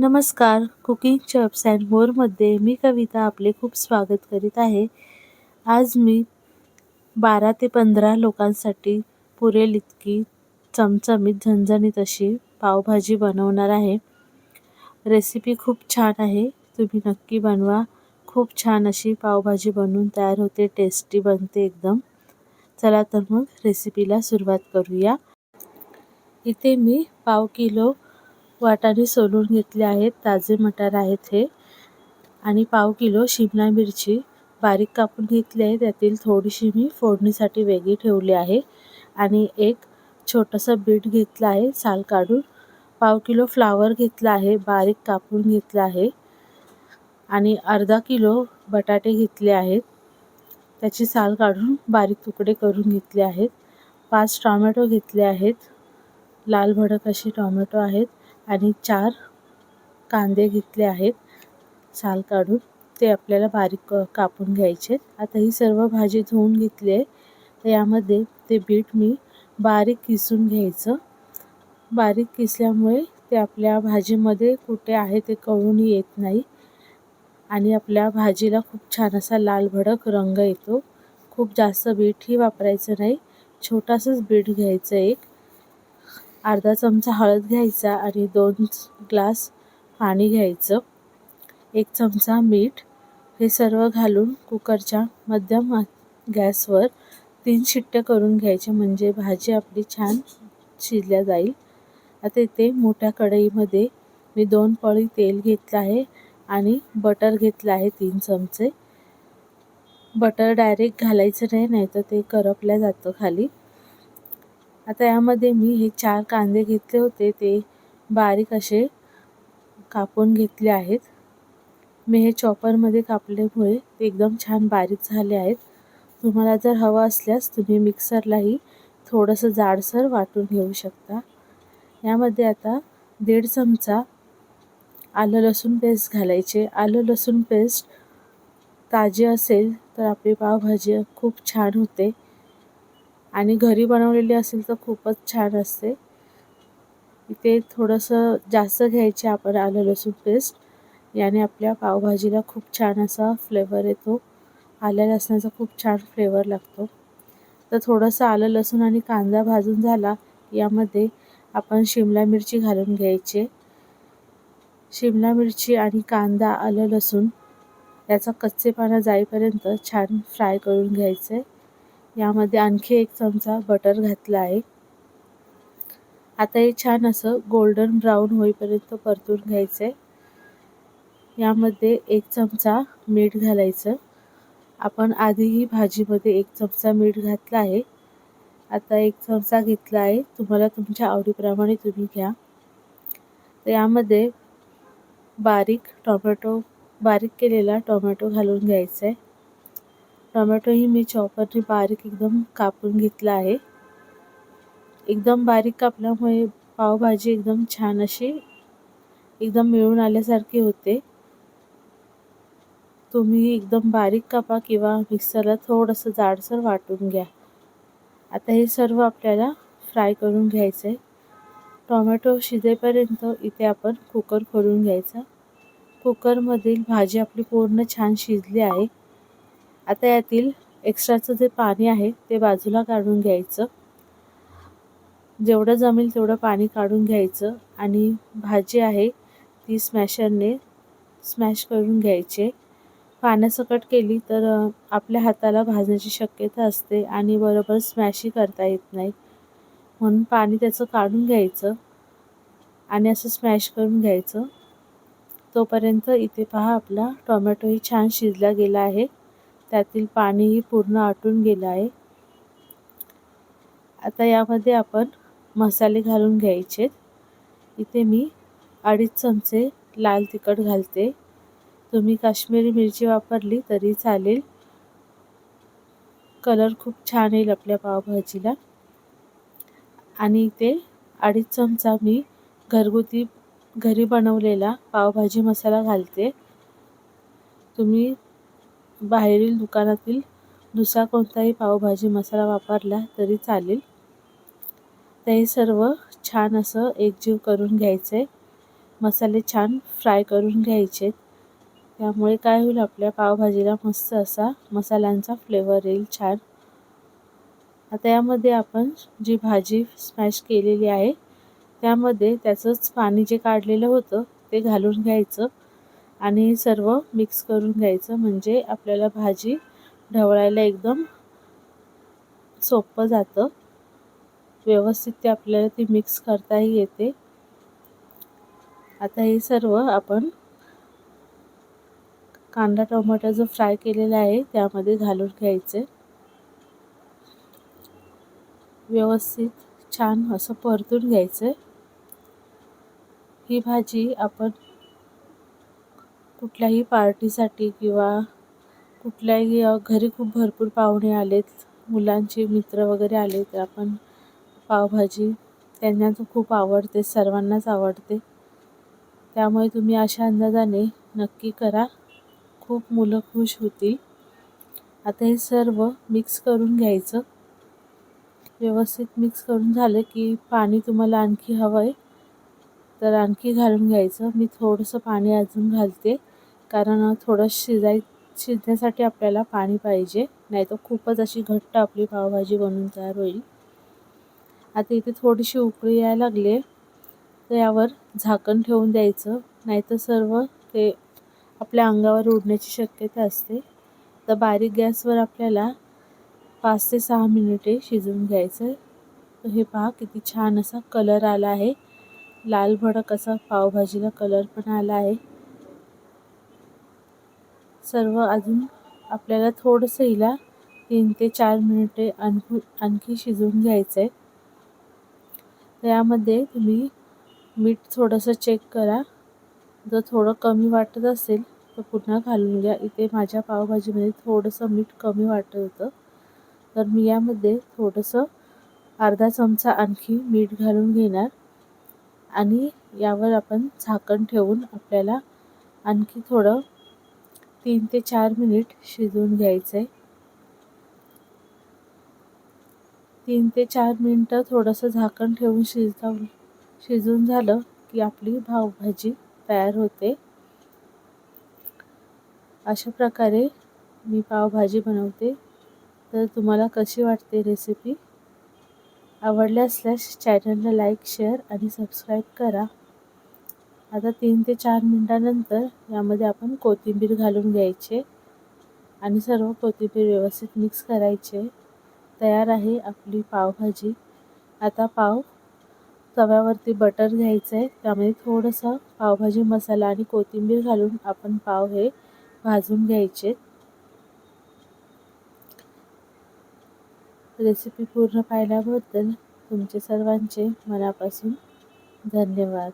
नमस्कार. Cooking चप्स and मोरमध्ये मी कविता आपले खूप स्वागत करीत आहे. आज मी बारा ते पंधरा लोकांसाठी पुरेल इतकी चमचमीत झणझणीत अशी पावभाजी बनवणार आहे. रेसिपी खूप छान आहे. तुम्ही नक्की बनवा. खूप छान अशी पावभाजी बनवून तयार होते. टेस्टी बनते एकदम. चला तर मग रेसिपीला सुरुवात करूया. इथे मी पाव किलो वाटाणे सोलून घेतले आहेत. ताजे मटार आहेत हे. आणि पाव किलो शिमला मिरची बारीक कापून घेतली आहे. त्यातील थोडीशी मी फोडणीसाठी वेगळी ठेवली आहे. आणि एक छोटंसं बीट घेतलं आहे. साल काढून पाव किलो फ्लावर घेतला आहे. बारीक कापून घेतला आहे. आणि अर्धा किलो बटाटे घेतले आहेत. त्याची साल काढून बारीक तुकडे करून घेतले आहेत. पाच टॉमॅटो घेतले आहेत. लाल भडक असे टॉमॅटो आहेत. आणि चार कांदे घेतले आहेत साल काढून. ते आपल्याला बारीक कापून घ्यायचे. आता ही सर्व भाजी धुवून घेतली आहे. तर यामध्ये ते बीट मी बारीक किसून घ्यायचं. बारीक किसल्यामुळे ते आपल्या भाजीमध्ये कुठे आहे ते कळूनही येत नाही. आणि आपल्या भाजीला खूप छान असा लाल भडक रंग येतो. खूप जास्त बीटही वापरायचं नाही. छोटासाच बीट घ्यायचं एक. अर्धा चमचा हळद घ्यायचा आणि दोन ग्लास पाणी घ्यायचं. एक चमचा मीठ. हे सर्व घालून कुकरच्या मध्यम गॅसवर तीन शिट्ट्या करून घ्यायच्या म्हणजे भाजी आपली छान शिजल्या जाईल. आता इथे मोठ्या कढईमध्ये मी दोन पळी तेल घेतलं आहे आणि बटर घेतलं आहे तीन चमचे. बटर डायरेक्ट घालायचं नाही नाही तर ते करपल्या जातं खाली. आता यामध्ये मी हे चार कांदे घेतले होते. ते बारीक असे कापून घेतले आहेत. मी हे चॉपरमध्ये कापल्यामुळे ते एकदम छान बारीक झाले आहेत. तुम्हाला जर हवं असल्यास तुम्ही मिक्सरलाही थोडंसं जाडसर वाटून घेऊ शकता. यामध्ये आता दीड चमचा आलं लसूण पेस्ट घालायचे. आलं लसूण पेस्ट ताजे असेल तर आपली पावभाजी खूप छान होते. आणि घरी बनवलेली असेल तर खूपच छान असते. इथे थोडंसं जास्त घ्यायचे आपण आलं लसूण पेस्ट याने आपल्या पावभाजीला खूप छान असा फ्लेवर येतो. आल्या लसणाचा खूप छान फ्लेवर लागतो. तर थोडंसं आलं लसूण आणि कांदा भाजून झाला यामध्ये आपण शिमला मिरची घालून घ्यायचे. शिमला मिरची आणि कांदा आलं लसूण याचा कच्चेपणा जाईपर्यंत छान फ्राय करून घ्यायचं. आहे यामध्ये आणखी एक चमचा बटर घातला आहे. आता हे छान असं गोल्डन ब्राऊन होईपर्यंत परतून घ्यायचं आहे यामध्ये एक चमचा मीठ घालायचं. आपण आधीही भाजीमध्ये एक चमचा मीठ घातला आहे. आता एक चमचा घेतला आहे. तुम्हाला तुमच्या आवडीप्रमाणे तुम्ही घ्या. तर यामध्ये बारीक टोमॅटो बारीक केलेला टोमॅटो घालून घ्यायचा आहे टोमॅटोही मी चॉपरने बारीक एकदम कापून घेतला आहे. एकदम बारीक कापल्यामुळे पावभाजी एकदम छान अशी एकदम मिळून आल्यासारखी होते. तुम्ही एकदम बारीक कापा किंवा मिक्सरला थोडंसं जाडसर वाटून घ्या. आता हे सर्व आपल्याला फ्राय करून घ्यायचं आहे टोमॅटो शिजेपर्यंत इथे आपण कुकर खोलून घ्यायचा. कुकरमधील भाजी आपली पूर्ण छान शिजली आहे. आता यातील एक्स्ट्राचं जे पाणी आहे ते बाजूला काढून घ्यायचं. जेवढं जमेल तेवढं पाणी काढून घ्यायचं आणि भाजी आहे ती स्मॅशरने स्मॅश करून घ्यायचे. पाण्यासकट केली तर आपल्या हाताला भाजण्याची शक्यता असते आणि बरोबर स्मॅशही करता येत नाही. म्हणून पाणी त्याचं काढून घ्यायचं आणि असं स्मॅश करून घ्यायचं. तोपर्यंत इथे पहा आपला टोमॅटोही छान शिजला गेला आहे. त्यातील पाणीही पूर्ण आटून गेलं आहे. आता यामध्ये आपण मसाले घालून घ्यायचे. इथे मी अडीच चमचे लाल तिखट घालते. तुम्ही काश्मीरी मिरची वापरली तरी चालेल. कलर खूप छान येईल आपल्या पावभाजीला. आणि इथे अडीच चमचा मी घरगुती घरी बनवलेला पावभाजी मसाला घालते. तुम्ही बाहेरील दुकानातील दुसरा कोणताही पावभाजी मसाला वापरला तरी चालेल. ते सर्व छान असं एकजीव करून घ्यायचं. आहे मसाले छान फ्राय करून घ्यायचे. त्यामुळे काय होईल आपल्या पावभाजीला मस्त असा मसाल्यांचा फ्लेवर येईल छान. आता यामध्ये आपण जी भाजी स्मॅश केलेली आहे त्यामध्ये त्याचंच पाणी जे काढलेलं होतं ते घालून घ्यायचं. आणि सर्व मिक्स करून घ्यायचं. म्हणजे आपल्याला भाजी ढवळायला एकदम सोपं जातं. व्यवस्थित ते आपल्याला ती मिक्स करताही येते. आता हे सर्व आपण कांदा टोमॅटो जो फ्राय केलेला आहे त्यामध्ये घालून घ्यायचे. व्यवस्थित छान असं परतून घ्यायचं. ही भाजी आपण कुठल्याही पार्टीसाठी किंवा कुठल्याही घरी खूप भरपूर पाहुणे आलेत मुलांचे मित्र वगैरे आले तर आपण पावभाजी त्यांना तर खूप आवडते सर्वांनाच आवडते. त्यामुळे तुम्ही अशा अंदाजाने नक्की करा. खूप मुलं खुश होतील. आता हे सर्व मिक्स करून घ्यायचं. व्यवस्थित मिक्स करून झालं की पाणी तुम्हाला आणखी हवं आहे तर आणखी घालून घ्यायचं. मी थोडंसं पाणी अजून घालते. कारण थोडं शिजाय शिजण्यासाठी आपल्याला पाणी पाहिजे. नाही तर खूपच अशी घट्ट आपली पावभाजी बनवून तयार होईल. आता इथे थोडीशी उकळी यायला लागली तर यावर झाकण ठेवून द्यायचं. नाहीतर सर्व ते आपल्या अंगावर उडण्याची शक्यता असते. तर बारीक गॅसवर आपल्याला पाच ते सहा मिनिटे शिजवून घ्यायचं हे पहा किती छान असा कलर आला आहे. लाल भडक असा पावभाजीला कलर पण आला आहे. सर्व अजून आपल्याला थोडंसं हिला तीन ते चार मिनिटे आणखी आणखी शिजवून घ्यायचं आहे त्यामध्ये तुम्ही मीठ थोडंसं चेक करा. जर थोडं कमी वाटत असेल तर पुन्हा घालून घ्या. इथे माझ्या पावभाजीमध्ये थोडंसं मीठ कमी वाटत होतं. तर मी यामध्ये थोडंसं अर्धा चमचा आणखी मीठ घालून घेणार. आणि यावर आपण झाकण ठेवून आपल्याला आणखी थोडं तीन ते चार मिनिट शिजवून घ्यायचं आहे तीन ते चार मिनटं थोडंसं झाकण ठेवून शिजता शिजून झालं की आपली पावभाजी तयार होते. अशा प्रकारे मी पावभाजी बनवते. तर तुम्हाला कशी वाटते रेसिपी आवडल्या असल्यास चॅनलला लाईक शेअर आणि सबस्क्राईब करा. आता तीन ते चार मिनटानंतर यामध्ये आपण कोथिंबीर घालून घ्यायचे आणि सर्व कोथिंबीर व्यवस्थित मिक्स करायचे. तयार आहे आपली पावभाजी. आता पाव तव्यावरती बटर घ्यायचं. आहे त्यामध्ये थोडंसं पावभाजी मसाला आणि कोथिंबीर घालून आपण पाव हे भाजून घ्यायचे. रेसिपी पूर्ण पाहिल्याबद्दल तुमचे सर्वांचे मनापासून धन्यवाद.